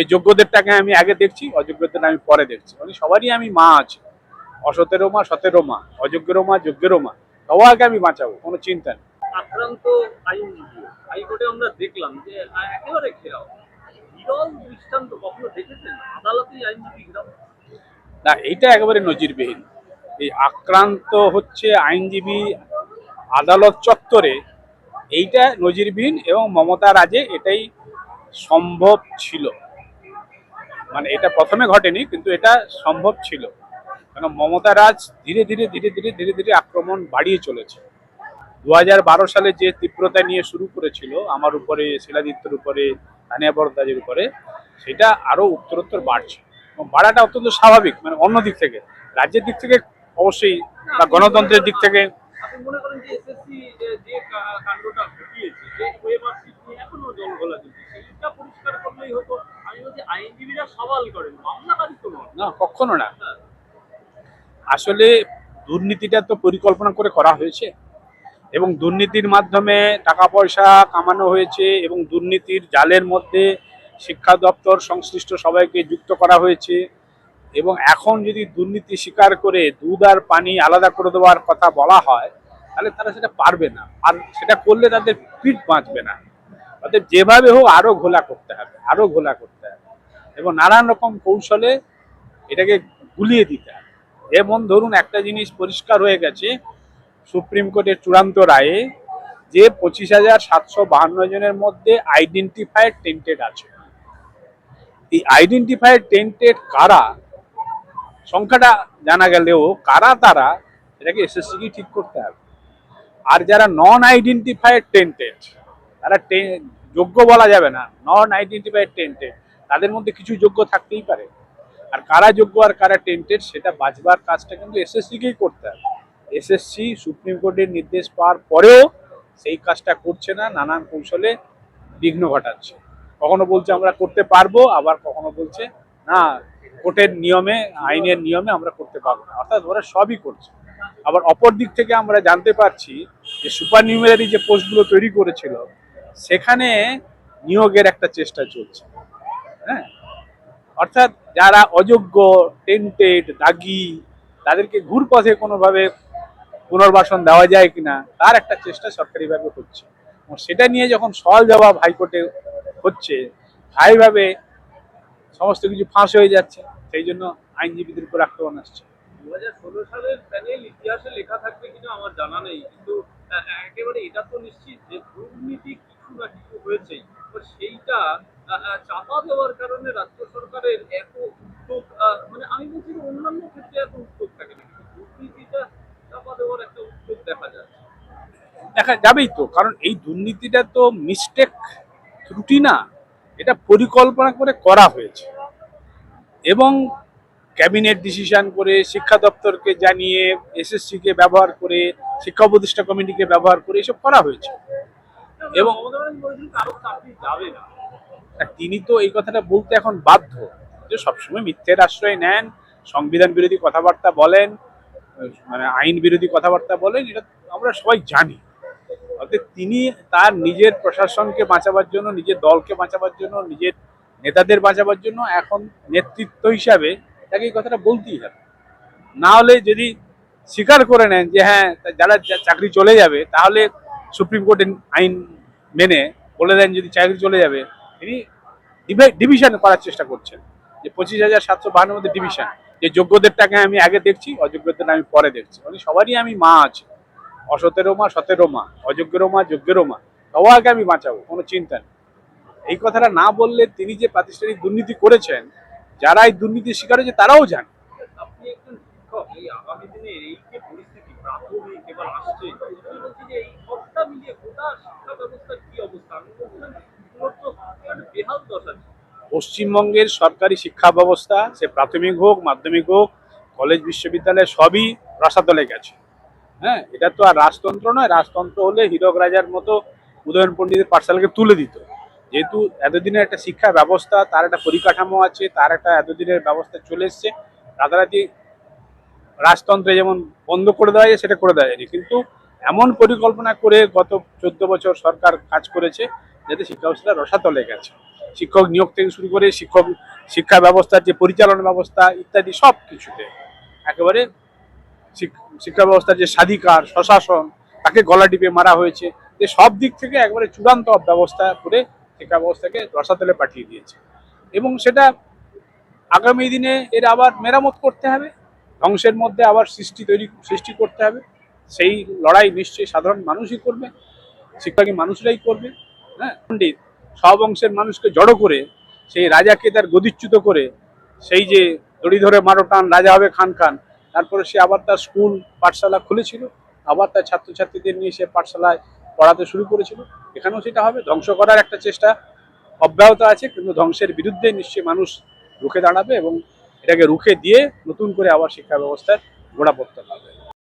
যে যোগ্যদেরটাকে আমি আগে দেখছি অযোগ্যদের আমি পরে দেখছি। মানে সবারই আমি মা আছি। অসতেরও মা সতেরো মা। অযোগ্যেরও মা যোগ্যেরও মা। সবাইকে আমি বাঁচাবো কোনো চিন্তা নেই। আক্রান্ত আইনজীবী হাইকোর্টে আমরা দেখলাম যে একেবারে ঘেরাও। বিরল দৃষ্টান্ত কখনো দেখেছেন? আদালতেই আইনজীবী ঘেরাও? না এইটা একেবারে নজিরবিহীন। এই আক্রান্ত হচ্ছে আইনজীবী আদালত চত্বরে। এইটা নজিরবিহীন এবং মমতা রাজে এটাই সম্ভব ছিল। মানে এটা প্রথমে ঘটেনি, কিন্তু এটা সম্ভব ছিল। কেন, মমতা রাজ ধীরে ধীরে ধীরে ধীরে ধীরে ধীরে আক্রমণ বাড়িয়ে চলেছে। দু সালে যে তীব্রতা নিয়ে শুরু করেছিল, আমার উপরে, শিলাদিত্যের উপরে তানিয়া বরদাজের উপরে, সেটা আরও উত্তরোত্তর বাড়ছে। এবং বাড়াটা অত্যন্ত স্বাভাবিক মানে অন্য দিক থেকে। রাজ্যের দিক থেকে অবশ্যই, বা গণতন্ত্রের দিক থেকে আপনি মনে করেন যে এসএসসি যে কা- কাণ্ডটা ঘটিয়েছে যে ওয়েমার্কশিট নিয়ে এখনও জল ঘোলা চলছে সেইটা পরিষ্কার করলেই হতো আমি বলছি আইনজীবীরা সওয়াল করেন মামলাকারী তো নন না কখনো না। আসলে দুর্নীতিটা তো পরিকল্পনা করে করা হয়েছে এবং দুর্নীতির মাধ্যমে টাকা পয়সা কামানো হয়েছে এবং দুর্নীতির জালের মধ্যে শিক্ষা দপ্তর সংশ্লিষ্ট সবাইকে যুক্ত করা হয়েছে এবং এখন যদি দুর্নীতি স্বীকার করে দুধ আর পানি আলাদা করে দেওয়ার কথা বলা হয়, তাহলে তারা সেটা পারবে না। আর সেটা করলে তাদের পিঠ বাঁচবে না। তাদের যেভাবে হোক আরও ঘোলা করতে হবে আরও ঘোলা করতে হবে। এবং নানান রকম কৌশলে এটাকে গুলিয়ে দিতে হবে। যেমন ধরুন, একটা জিনিস পরিষ্কার হয়ে গেছে, সুপ্রিম কোর্টের চূড়ান্ত রায়ে যে পঁচিশ হাজার সাতশো বাহান্ন জনের মধ্যে আইডেন্টিফাইড টেন্টেড আছে। এই আইডেন্টিফাইড টেন্টেড কারা? সংখ্যাটা জানা গেলেও কারা তারা, এটাকে এসএসসি কি ঠিক করতে হবে। আর যারা নন আইডেন্টিফাইড টেন্টেড তারা যোগ্য বলা যাবে না নন আইডেন্টিফাইড টেন্টেড তাদের মধ্যে কিছু যোগ্য থাকতেই পারে। আর কারা যোগ্য আর কারা টেন্টেড সেটা বাঁচবার কাজটা কিন্তু এসএসসিকেই করতে হবে। এসএসসি সুপ্রিম কোর্টের নির্দেশ পাওয়ার পরেও সেই কাজটা করছে না, নানান কৌশলে বিঘ্ন ঘটাচ্ছে। কখনো বলছে আমরা করতে পারব, আবার কখনো বলছে, না, কোর্টের নিয়মে, আইনের নিয়মে আমরা করতে পারব না। অর্থাৎ ওরা সবই করছে। আবার অপর দিক থেকে আমরা জানতে পারছি যে সুপার নিউমেরারি যে পোস্টগুলো তৈরি করেছিল, সেখানে নিয়োগের একটা চেষ্টা চলছে। হ্যাঁ? অর্থাৎ যারা অযোগ্য টেন্টেড দাগি, তাদেরকে ঘুরপথে কোনোভাবে পুনর্বাসন দেওয়া যায় কিনা, তার একটা চেষ্টা সরকারিভাবে হচ্ছে। সেটা নিয়ে যখন সওয়াল জবাব হাইকোর্টে হচ্ছে, স্থায়ীভাবে সমস্ত কিছু ফাঁস হয়ে যাচ্ছে, সেই জন্য আইনজীবীদের উপর আক্রমণ আসছে। দু হাজার ষোলো সালের প্যানেল ইতিহাসে লেখা থাকবে কিনা আমার জানা নেই, কিন্তু একেবারে এটা তো নিশ্চিত যে দুর্নীতি কিছু না কিছু হয়েছেই। সেইটা চাপা দেওয়ার কারণে রাজ্য সরকারের এত উদ্যোগ মানে আমি বলছি যে অন্যান্য ক্ষেত্রে এত উদ্যোগ থাকে না, কিন্তু দুর্নীতিটা চাপা দেওয়ার একটা উদ্যোগ দেখা যাচ্ছে। দেখা যাবেই তো, কারণ এই দুর্নীতিটা তো মিস্টেক ত্রুটি না, এটা পরিকল্পনা করে করা হয়েছে। এবং ক্যাবিনেট ডিসিশন করে শিক্ষা দপ্তরকে জানিয়ে এসএসসি কে ব্যবহার করে, শিক্ষা উপদেষ্টা কমিটিকে ব্যবহার করে এসব করা হয়েছে। এবং- তিনি তো এই কথাটা বলতে এখন বাধ্য যে সবসময় মিথ্যের আশ্রয় নেন, সংবিধান বিরোধী কথাবার্তা বলেন মানে আইন বিরোধী কথাবার্তা বলেন, এটা আমরা সবাই জানি। অর্থাৎ তিনি তার নিজের প্রশাসনকে বাঁচাবার জন্য, নিজের দলকে বাঁচাবার জন্য, নিজের নেতাদের বাঁচাবার জন্য এখন নেতৃত্ব হিসাবে তাকে এই কথাটা বলতেই হবে। না হলে যদি স্বীকার করে নেন যে হ্যাঁ যারা চাকরি চলে যাবে, তাহলে সুপ্রিম কোর্টের আইন মেনে বলে দেন যদি চাকরি চলে যাবে, তিনি ডিভিশন করার চেষ্টা করছেন। যে পঁচিশ হাজার সাতশো বাহান্নর মধ্যে ডিভিশন। যে যোগ্যদেরটাকে আমি আগে দেখছি, অযোগ্যদের আমি পরে দেখছি। মানে সবারই আমি মা আছি। অসতেরো মা সতেরো মা, অযোগ্যেরও মা, যোগ্যেরও মা, সবাইকে আমি বাঁচাবো, কোনো চিন্তা নেই। এই কথাটা না বললে তিনি যে প্রাতিষ্ঠানিক দুর্নীতি করেছেন যারা এই দুর্নীতির শিকার হয়েছে তারাও জানে। পশ্চিমবঙ্গের সরকারি শিক্ষা ব্যবস্থা সে প্রাথমিক হোক মাধ্যমিক হোক কলেজ বিশ্ববিদ্যালয় সবই রসাতলে গেছে। হ্যাঁ এটা তো আর রাজতন্ত্র নয়। রাজতন্ত্র হলে হীরক রাজার মতো উদয়ন পণ্ডিতের পাঠশালাকে তুলে দিত। যেহেতু এতদিনের একটা শিক্ষা ব্যবস্থা, তার একটা পরিকাঠামো আছে, তার একটা এতদিনের ব্যবস্থা চলে এসছে, রাতারাতি রাজতন্ত্রে যেমন বন্ধ করে দেওয়া যায় সেটা করে দেওয়া যায়নি কিন্তু এমন পরিকল্পনা করে গত চোদ্দ বছর সরকার কাজ করেছে, যাতে শিক্ষা ব্যবস্থা রসাতলে গেছে। শিক্ষক নিয়োগ থেকে শুরু করে শিক্ষক শিক্ষা ব্যবস্থার যে পরিচালনা ব্যবস্থা ইত্যাদি সব কিছুতে একেবারে শিক্ষা ব্যবস্থার যে স্বাধিকার, স্বশাসন, তাকে গলা টিপে মারা হয়েছে যে সব দিক থেকে একবারে চূড়ান্ত ব্যবস্থা করে শিক্ষা ব্যবস্থাকে রসাতলে পাঠিয়ে দিয়েছে। এবং সেটা আগামী দিনে এর আবার মেরামত করতে হবে, ধ্বংসের মধ্যে আবার সৃষ্টি তৈরি, সৃষ্টি করতে হবে। সেই লড়াই নিশ্চয়ই সাধারণ মানুষই করবে শিক্ষাকে মানুষরাই করবে হ্যাঁ? পণ্ডিত সব অংশের মানুষকে জড়ো করে, সেই রাজাকে তার গদিচ্যুত করে, সেই যে দড়ি ধরে মারো টান, রাজা হবে খান খান, তারপরে সে আবার তার স্কুল পাঠশালা খুলেছিল, আবার তার ছাত্রছাত্রীদের নিয়ে সে পাঠশালায় পড়াতে শুরু করেছিল। এখানেও সেটা হবে। ধ্বংস করার একটা চেষ্টা অব্যাহত আছে, কিন্তু ধ্বংসের বিরুদ্ধে নিশ্চয়ই মানুষ রুখে দাঁড়াবে এবং এটাকে রুখে দিয়ে নতুন করে আবার শিক্ষা ব্যবস্থার গোড়াপত্তন হবে